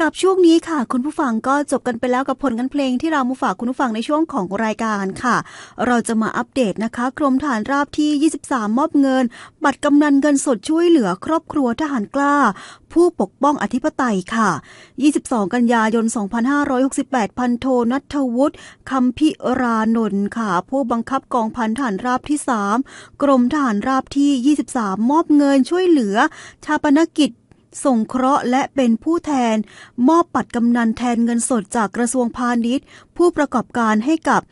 กับช่วงนี้ค่ะ คุณผู้ฟังก็จบกันไปแล้วกับผลงานเพลงที่เรามาฝากคุณผู้ฟังในช่วงของรายการค่ะ เราจะมาอัปเดตนะคะ กรมฐานราบที่ 23 มอบเงิน บัตรกำนันเงินสดช่วยเหลือครอบครัวทหารกล้า ผู้ปกป้องอธิปไตยค่ะ 22 กันยายน 2568 พันโทนัทวุฒิคำพิรานนท์ค่ะ ผู้บังคับกองพันฐานราบที่ 3 กรมทหารราบที่ 23 มอบเงินช่วยเหลือ ชาปนกิจ ส่งเคราะห์และเป็นผู้แทน มอบปัดกำนันแทนเงินสดจากกระทรวงพาณิชย์ ผู้ประกอบการให้กับ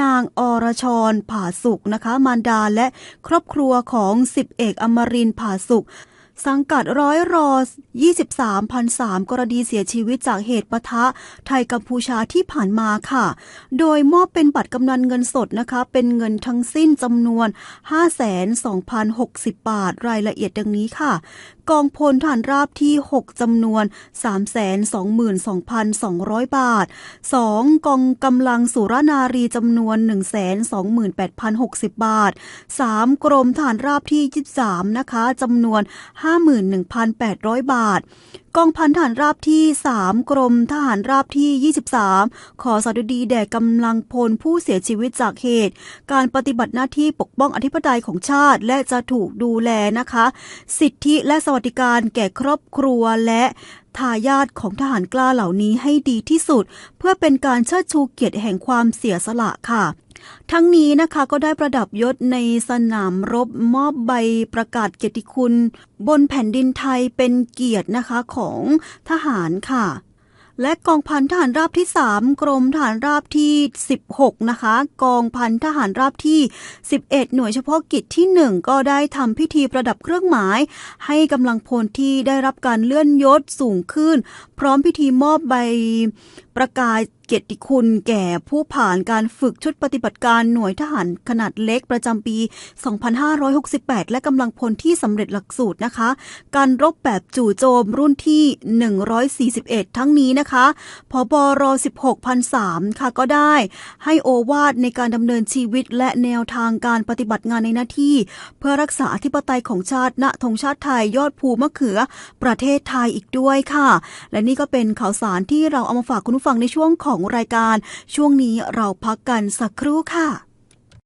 นางอรชรผาสุกนะคะ มารดาและครอบครัวของสิบเอกอมรินผาสุก สังกัดร้อยรอ23พันสามกรณีเสียชีวิตจากเหตุปะทะไทยกัมพูชาที่ผ่านมาค่ะ โดยมอบเป็นบัตรกำนันเงินสดนะคะ เป็นเงินทั้งสิ้นจำนวน 5,2,060 บาท รายละเอียดดังนี้ค่ะ กองพลฐานราบที่ 6จำนวน 322,200 บาท 2. กองกำลังสุรนารีจำนวน 128,060 บาท 3. กรมฐานราบที่ 23 นะคะจำนวน51,800 บาท กองพันฐานราบที่ 3 กรมทหารราบที่ 23 ขอสดุดีแด่กำลังพลผู้เสียชีวิตจากเหตุ การปฏิบัติหน้าที่ปกป้องอธิปไตยของชาติ และจะถูกดูแลนะคะ สิทธิและสวัสดิการแก่ครอบครัวและทายาทของทหารกล้าเหล่านี้ให้ดีที่สุด เพื่อเป็นการเชิดชูเกียรติแห่งความเสียสละค่ะ ทั้งนี้นะคะก็ได้ประดับยศในสนามรบมอบใบประกาศเกียรติคุณ บนแผ่นดินไทยเป็นเกียรตินะคะของทหารค่ะ และกองพันทหารราบที่ 3 กรมทหารราบที่ 16 นะคะ กองพันทหารราบที่ 11 หน่วยเฉพาะกิจที่ 1 ก็ได้ทำพิธีประดับเครื่องหมาย ให้กำลังพลที่ได้รับการเลื่อนยศสูงขึ้น พร้อมพิธีมอบใบประกาศ เกียรติคุณแก่ผู้ผ่านการฝึกชุดปฏิบัติการหน่วยทหารขนาดเล็กประจำปี 2568 และกำลังพลที่สำเร็จหลักสูตรนะคะ การรบแบบจู่โจมรุ่นที่ 141 ทั้งนี้นะคะพบร16พัน3ค่ะก็ได้ ให้โอวาทในการดำเนินชีวิตและแนวทางการปฏิบัติงานในหน้าที่ เพื่อรักษาอธิปไตยของชาติณธงชาติไทยยอดภูมะเขือประเทศไทยอีกด้วยค่ะ และนี่ก็เป็นข่าวสารที่เราเอามาฝากคุณผู้ฟังในช่วงของรายการ ช่วงนี้เราพักกันสักครู่ค่ะ